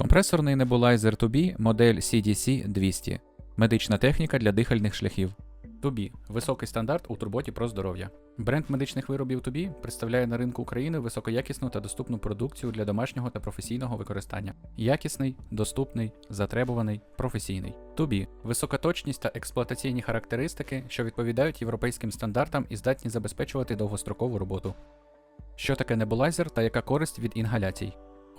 Компресорний небулайзер Tubi модель CDC 200. Медична техніка для дихальних шляхів. Tubi – високий стандарт у турботі про здоров'я. Бренд медичних виробів Tubi представляє на ринку України високоякісну та доступну продукцію для домашнього та професійного використання. Якісний, доступний, затребуваний, професійний. Tubi – висока точність та експлуатаційні характеристики, що відповідають європейським стандартам і здатні забезпечувати довгострокову роботу. Що таке небулайзер та яка користь від інгаляцій?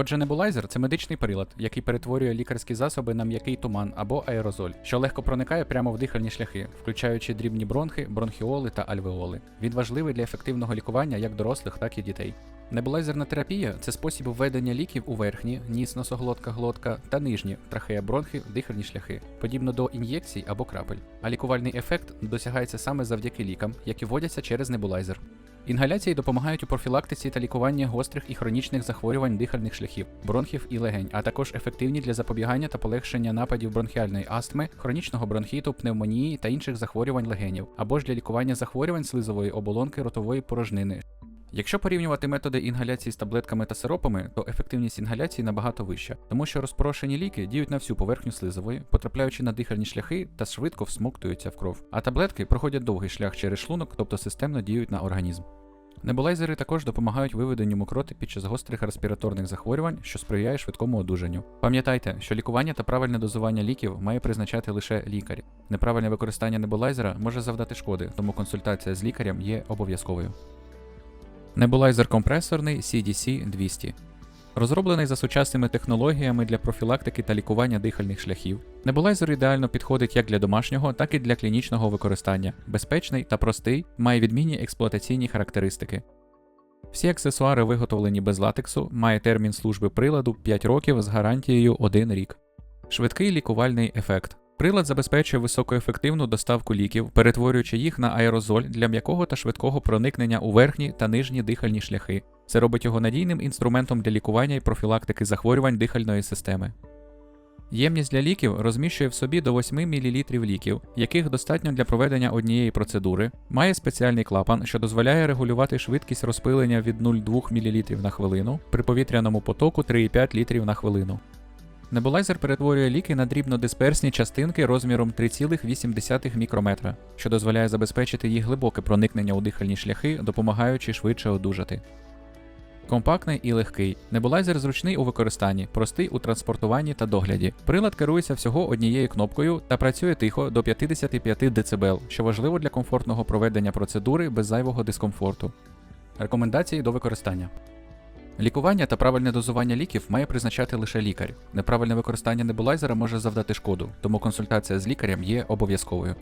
Отже, небулайзер це медичний прилад, який перетворює лікарські засоби на м'який туман або аерозоль, що легко проникає прямо в дихальні шляхи, включаючи дрібні бронхи, бронхіоли та альвеоли. Він важливий для ефективного лікування як дорослих, так і дітей. Небулайзерна терапія це спосіб введення ліків у верхні, ніс, носоглотка, глотка та нижні трахея бронхи, дихальні шляхи, подібно до ін'єкцій або крапель. А лікувальний ефект досягається саме завдяки лікам, які вводяться через небулайзер. Інгаляції допомагають у профілактиці та лікуванні гострих і хронічних захворювань дихальних шляхів, бронхів і легень, а також ефективні для запобігання та полегшення нападів бронхіальної астми, хронічного бронхіту, пневмонії та інших захворювань легенів, або ж для лікування захворювань слизової оболонки ротової порожнини. Якщо порівнювати методи інгаляції з таблетками та сиропами, то ефективність інгаляції набагато вища, тому що розпорошені ліки діють на всю поверхню слизової, потрапляючи на дихальні шляхи та швидко всмоктуються в кров. А таблетки проходять довгий шлях через шлунок, тобто системно діють на організм. Небулайзери також допомагають виведенню мокроти під час гострих респіраторних захворювань, що сприяє швидкому одужанню. Пам'ятайте, що лікування та правильне дозування ліків має призначати лише лікар. Неправильне використання небулайзера може завдати шкоди, тому консультація з лікарем є обов'язковою. Небулайзер компресорний CDC 200. Розроблений за сучасними технологіями для профілактики та лікування дихальних шляхів, небулайзер ідеально підходить як для домашнього, так і для клінічного використання. Безпечний та простий, має відмінні експлуатаційні характеристики. Всі аксесуари виготовлені без латексу, має термін служби приладу 5 років з гарантією 1 рік. Швидкий лікувальний ефект. Прилад забезпечує високоефективну доставку ліків, перетворюючи їх на аерозоль для м'якого та швидкого проникнення у верхні та нижні дихальні шляхи. Це робить його надійним інструментом для лікування і профілактики захворювань дихальної системи. Ємність для ліків розміщує в собі до 8 мл ліків, яких достатньо для проведення однієї процедури, має спеціальний клапан, що дозволяє регулювати швидкість розпилення від 0,2 мл на хвилину при повітряному потоку 3,5 літрів на хвилину. Небулайзер перетворює ліки на дрібнодисперсні частинки розміром 3,8 мікрометра, що дозволяє забезпечити їх глибоке проникнення у дихальні шляхи, допомагаючи швидше одужати. Компактний і легкий. Небулайзер зручний у використанні, простий у транспортуванні та догляді. Прилад керується всього однією кнопкою та працює тихо до 55 дБ, що важливо для комфортного проведення процедури без зайвого дискомфорту. Рекомендації до використання. Лікування та правильне дозування ліків має призначати лише лікар. Неправильне використання небулайзера може завдати шкоду, тому консультація з лікарем є обов'язковою.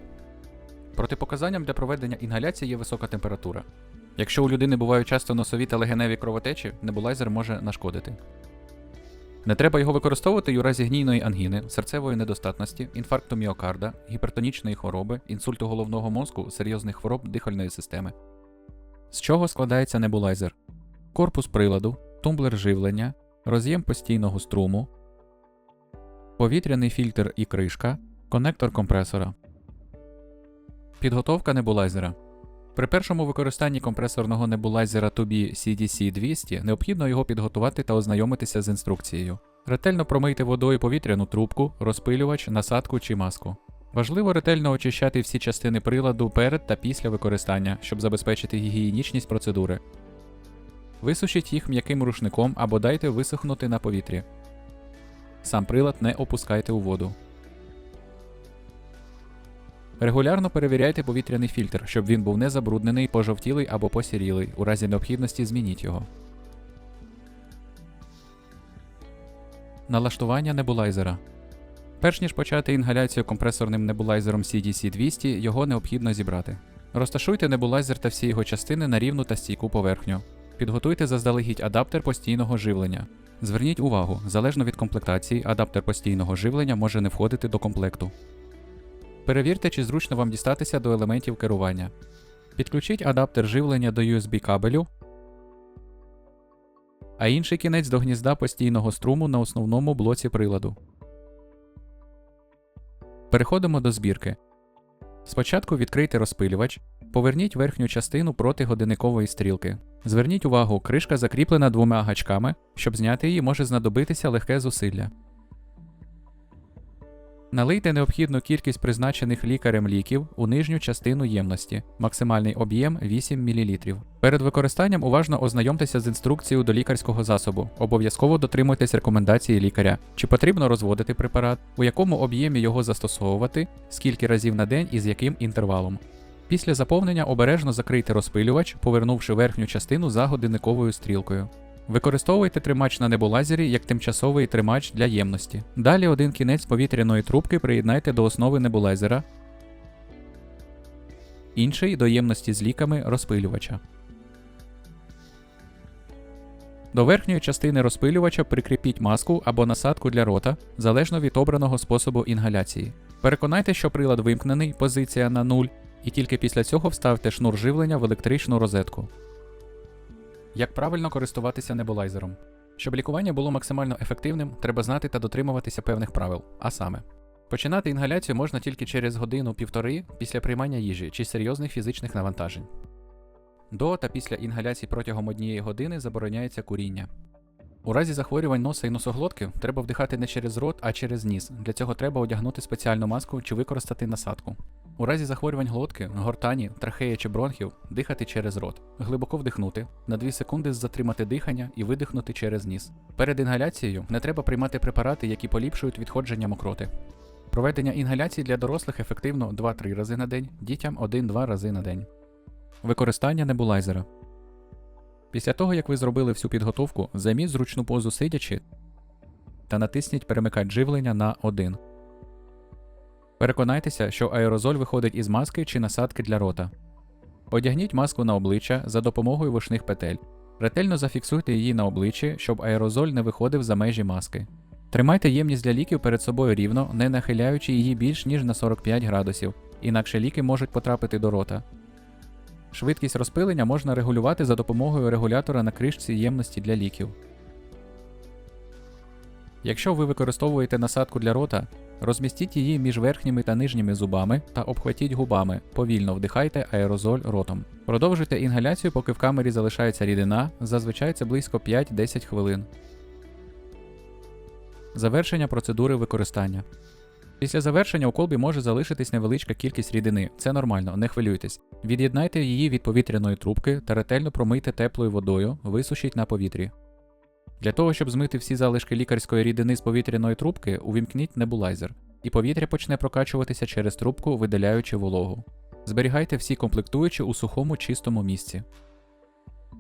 Протипоказанням для проведення інгаляції є висока температура. Якщо у людини бувають часто носові та легеневі кровотечі, небулайзер може нашкодити. Не треба його використовувати й у разі гнійної ангіни, серцевої недостатності, інфаркту міокарда, гіпертонічної хвороби, інсульту головного мозку, серйозних хвороб дихальної системи. З чого складається небулайзер? Корпус приладу, тумблер живлення, роз'єм постійного струму, повітряний фільтр і кришка, конектор компресора. Підготовка небулайзера. При першому використанні компресорного небулайзера Tubi CDC 200 необхідно його підготувати та ознайомитися з інструкцією. Ретельно промийте водою повітряну трубку, розпилювач, насадку чи маску. Важливо ретельно очищати всі частини приладу перед та після використання, щоб забезпечити гігієнічність процедури. Висушіть їх м'яким рушником або дайте висохнути на повітрі. Сам прилад не опускайте у воду. Регулярно перевіряйте повітряний фільтр, щоб він був не забруднений, пожовтілий або посірілий. У разі необхідності змініть його. Налаштування небулайзера. Перш ніж почати інгаляцію компресорним небулайзером CDC 200, його необхідно зібрати. Розташуйте небулайзер та всі його частини на рівну та стійку поверхню. Підготуйте заздалегідь адаптер постійного живлення. Зверніть увагу, залежно від комплектації, адаптер постійного живлення може не входити до комплекту. Перевірте, чи зручно вам дістатися до елементів керування. Підключіть адаптер живлення до USB кабелю, а інший кінець до гнізда постійного струму на основному блоці приладу. Переходимо до збірки. Спочатку відкрийте розпилювач, поверніть верхню частину проти годинникової стрілки. Зверніть увагу, кришка закріплена двома гачками, щоб зняти її може знадобитися легке зусилля. Налийте необхідну кількість призначених лікарем ліків у нижню частину ємності, максимальний об'єм 8 мл. Перед використанням уважно ознайомтеся з інструкцією до лікарського засобу. Обов'язково дотримуйтесь рекомендації лікаря, чи потрібно розводити препарат, у якому об'ємі його застосовувати, скільки разів на день і з яким інтервалом. Після заповнення обережно закрийте розпилювач, повернувши верхню частину за годинниковою стрілкою. Використовуйте тримач на небулайзері як тимчасовий тримач для ємності. Далі один кінець повітряної трубки приєднайте до основи небулайзера, інший до ємності з ліками розпилювача. До верхньої частини розпилювача прикріпіть маску або насадку для рота, залежно від обраного способу інгаляції. Переконайте, що прилад вимкнений, позиція на 0, і тільки після цього вставте шнур живлення в електричну розетку. Як правильно користуватися небулайзером? Щоб лікування було максимально ефективним, треба знати та дотримуватися певних правил. А саме, починати інгаляцію можна тільки через годину-півтори після приймання їжі чи серйозних фізичних навантажень. До та після інгаляції протягом однієї години забороняється куріння. У разі захворювань носа і носоглотки треба вдихати не через рот, а через ніс. Для цього треба одягнути спеціальну маску чи використати насадку. У разі захворювань глотки, гортані, трахеї чи бронхів дихати через рот, глибоко вдихнути, на 2 секунди затримати дихання і видихнути через ніс. Перед інгаляцією не треба приймати препарати, які поліпшують відходження мокроти. Проведення інгаляції для дорослих ефективно 2-3 рази на день, дітям 1-2 рази на день. Використання небулайзера. Після того, як ви зробили всю підготовку, займіть зручну позу сидячи та натисніть перемикач живлення на 1. Переконайтеся, що аерозоль виходить із маски чи насадки для рота. Одягніть маску на обличчя за допомогою вушних петель. Ретельно зафіксуйте її на обличчі, щоб аерозоль не виходив за межі маски. Тримайте ємність для ліків перед собою рівно, не нахиляючи її більш ніж на 45 градусів, інакше ліки можуть потрапити до рота. Швидкість розпилення можна регулювати за допомогою регулятора на кришці ємності для ліків. Якщо ви використовуєте насадку для рота, розмістіть її між верхніми та нижніми зубами та обхватіть губами, повільно вдихайте аерозоль ротом. Продовжуйте інгаляцію, поки в камері залишається рідина, зазвичай це близько 5-10 хвилин. Завершення процедури використання. Після завершення у колбі може залишитись невеличка кількість рідини, це нормально, не хвилюйтесь. Від'єднайте її від повітряної трубки та ретельно промийте теплою водою, висушіть на повітрі. Для того, щоб змити всі залишки лікарської рідини з повітряної трубки, увімкніть небулайзер, і повітря почне прокачуватися через трубку, видаляючи вологу. Зберігайте всі комплектуючі у сухому чистому місці.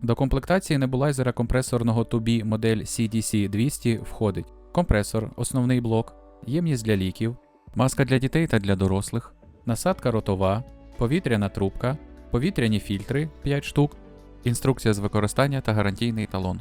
До комплектації небулайзера компресорного тубі модель CDC 200 входить компресор, основний блок, ємність для ліків, маска для дітей та для дорослих, насадка ротова, повітряна трубка, повітряні фільтри 5 штук, інструкція з використання та гарантійний талон.